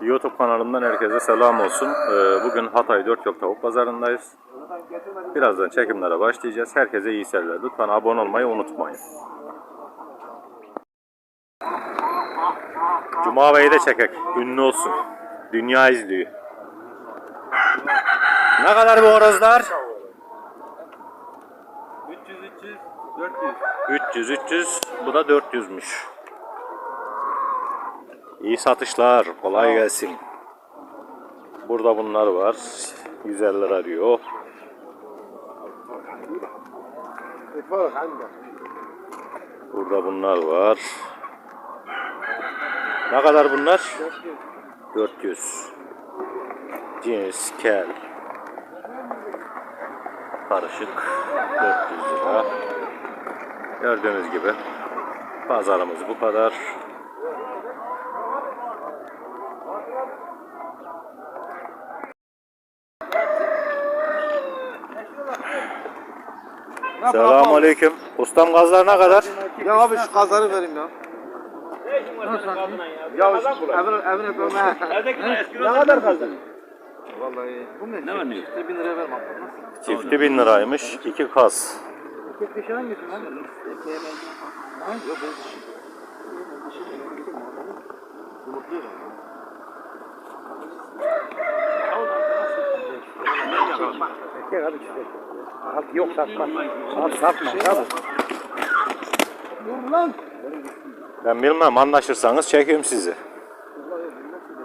YouTube kanalımdan herkese selam olsun. Ee, Bugün Hatay Dörtyol Tavuk Pazarındayız. Birazdan çekimlere başlayacağız. Herkese iyi seyirler. Lütfen abone olmayı unutmayın. Cuma Bey'i de çekek. Ünlü olsun. Dünya izliyor. Ne kadar bu horozlar? 300 300 400. 300 300 bu da 400'müş. İyi satışlar. Kolay gelsin. Burada bunlar var. 150 lira diyor. Burada bunlar var. Ne kadar bunlar? 400. Cins, kel. Karışık. 400 lira. Gördüğünüz gibi pazarımız bu kadar. Selamun Aleyküm. Ustam gazlar ne kadar? Ya abi şu kazları vereyim ya. Ya şu evine evine koyma. Ne kadar kazan? Vallahi bu ne? Ne var ne? 1000 liraya ver bak. Çifti bin liraymış. iki kas. Tek bir şey hangisi lan? Yok ben Erkek abi işte. Alt yok satma. Alt satma abi. Dur lan. Ben bilmem anlaşırsanız çekeyim sizi.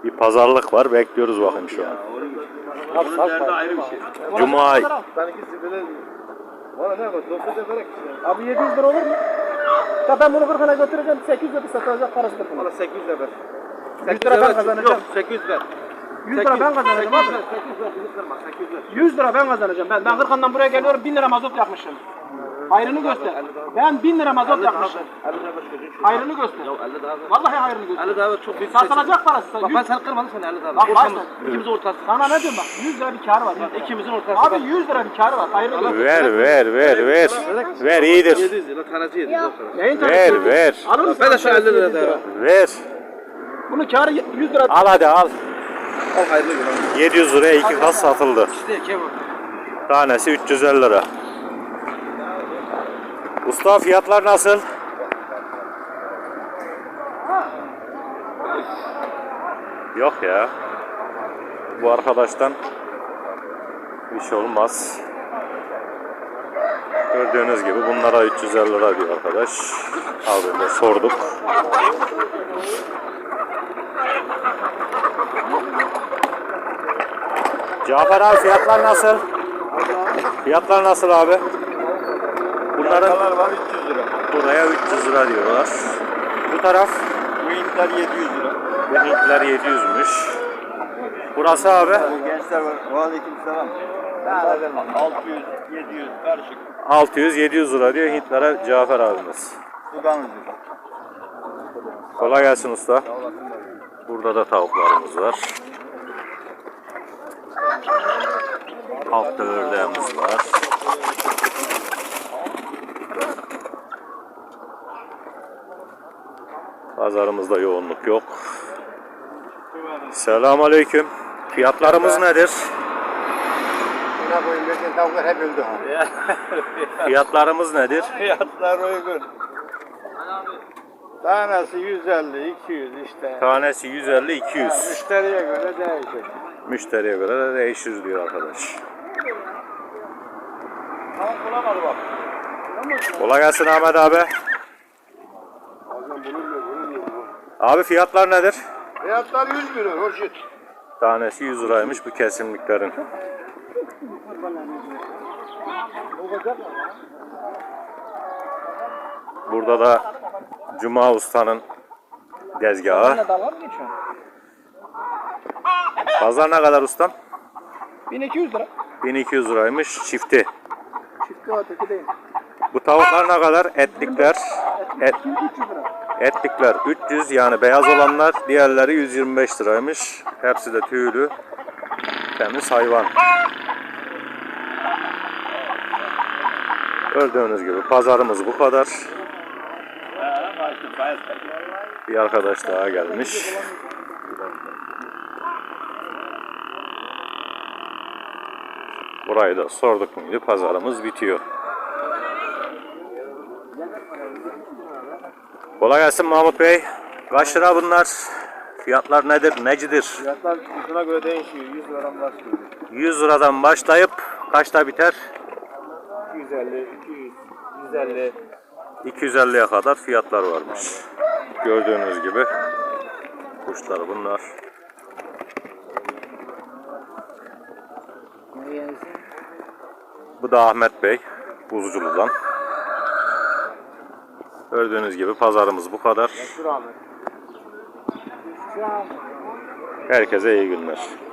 Bir pazarlık var. Bekliyoruz bakayım şu an. Bir şey. Cuma? Dokuz ederek işte. Abi 700 lira olur mu? Ya ben bunu Kırkın'a götüreceğim. 800 lira satılacak parası Kırkın'a. Valla 800 lira ver. 800 lira kazanacağım. Yok 800 ver. 100 lira ben kazanacağım abi. 800 ver. 800 ver. 800 ver. 100 lira ben kazanacağım. Ben, ben Kırkın'dan buraya geliyorum 1000 lira mazot yakmışım. Hayrını göster. Ben 1000 lira mazot yakmışım. Hayrını göster. Vallahi hayrını göster. 50 daha çok büyük. Satılacak parası. Bak ben seni kırmadım seni 50 daha Bak, bak sen. ikimiz ortası. Sana ne diyorum bak 100 lira bir kar var. İkimizin ortası. Abi 100 lira bir kar var. Hayırlı göster. ver ver ver ver. Ver iyidir. 700 lira tanesi 700 lira. Ver ver. Alır mısın? Ben de şu 50 lira daha. Ver. Bunun karı 100 lira. Al hadi al. Al hayırlı gün. 700 liraya iki kas satıldı. İşte kebap. Tanesi 350 lira. Usta fiyatlar nasıl? Yok ya. Bu arkadaştan bir şey olmaz. Gördüğünüz gibi bunlara 350 lira diyor arkadaş. Az önce sorduk. Cafer abi fiyatlar nasıl? Fiyatlar nasıl abi? Bunların var 300 lira. buraya 300 lira diyorlar. Bu taraf Bu Hintler 700 lira. bu Hintler 700'müş. Burası abi Gençler var. Aleyküm selam. 600, 700 karışık. 600-700 lira diyor Hintlere Cafer abimiz. Sudan ucuz. Kolay gelsin usta. Burada da tavuklarımız var. Altta ördeğimiz var. Pazarımızda yoğunluk yok. Selamun Aleyküm. Fiyatlarımız nedir? Buna koyun geçen tavuklar hep öldü ha. Fiyatlarımız nedir? Fiyatlar uygun. Tanesi 150, 200 işte. Tanesi 150-200. Müşteriye göre değişir. Müşteriye göre de değişir diyor arkadaş. Tamam bulamadı bak. Kolay gelsin Ahmet abi. Abi fiyatlar nedir? Fiyatlar 100 lira, hoşit. Tanesi 100 liraymış bu kesimliklerin. Burada da Cuma Usta'nın tezgahı. Dalga mı geçiyorsun? Pazar ne kadar ustam? 1200 lira. 1200 liraymış çifti. Çifti o öteki değil. Bu tavuklar ne kadar? Etlikler. Et, 300 lira. etlikler 300 yani beyaz olanlar. Diğerleri 125 liraymış. Hepsi de tüylü. Temiz hayvan. Gördüğünüz gibi pazarımız bu kadar. Bir arkadaş daha gelmiş. Burayı da sorduk muydu pazarımız bitiyor. Kolay gelsin Mahmut Bey. Kaç lira bunlar? Fiyatlar nedir, necidir? Fiyatlar uzuna göre değişiyor. 100 liradan başlıyor. 100 liradan başlayıp kaçta biter? 250, 200, 150, 250'ye kadar fiyatlar varmış. Gördüğünüz gibi kuşlar bunlar. Bu da Ahmet Bey, Buzculu'dan. Gördüğünüz gibi pazarımız bu kadar. Herkese iyi günler.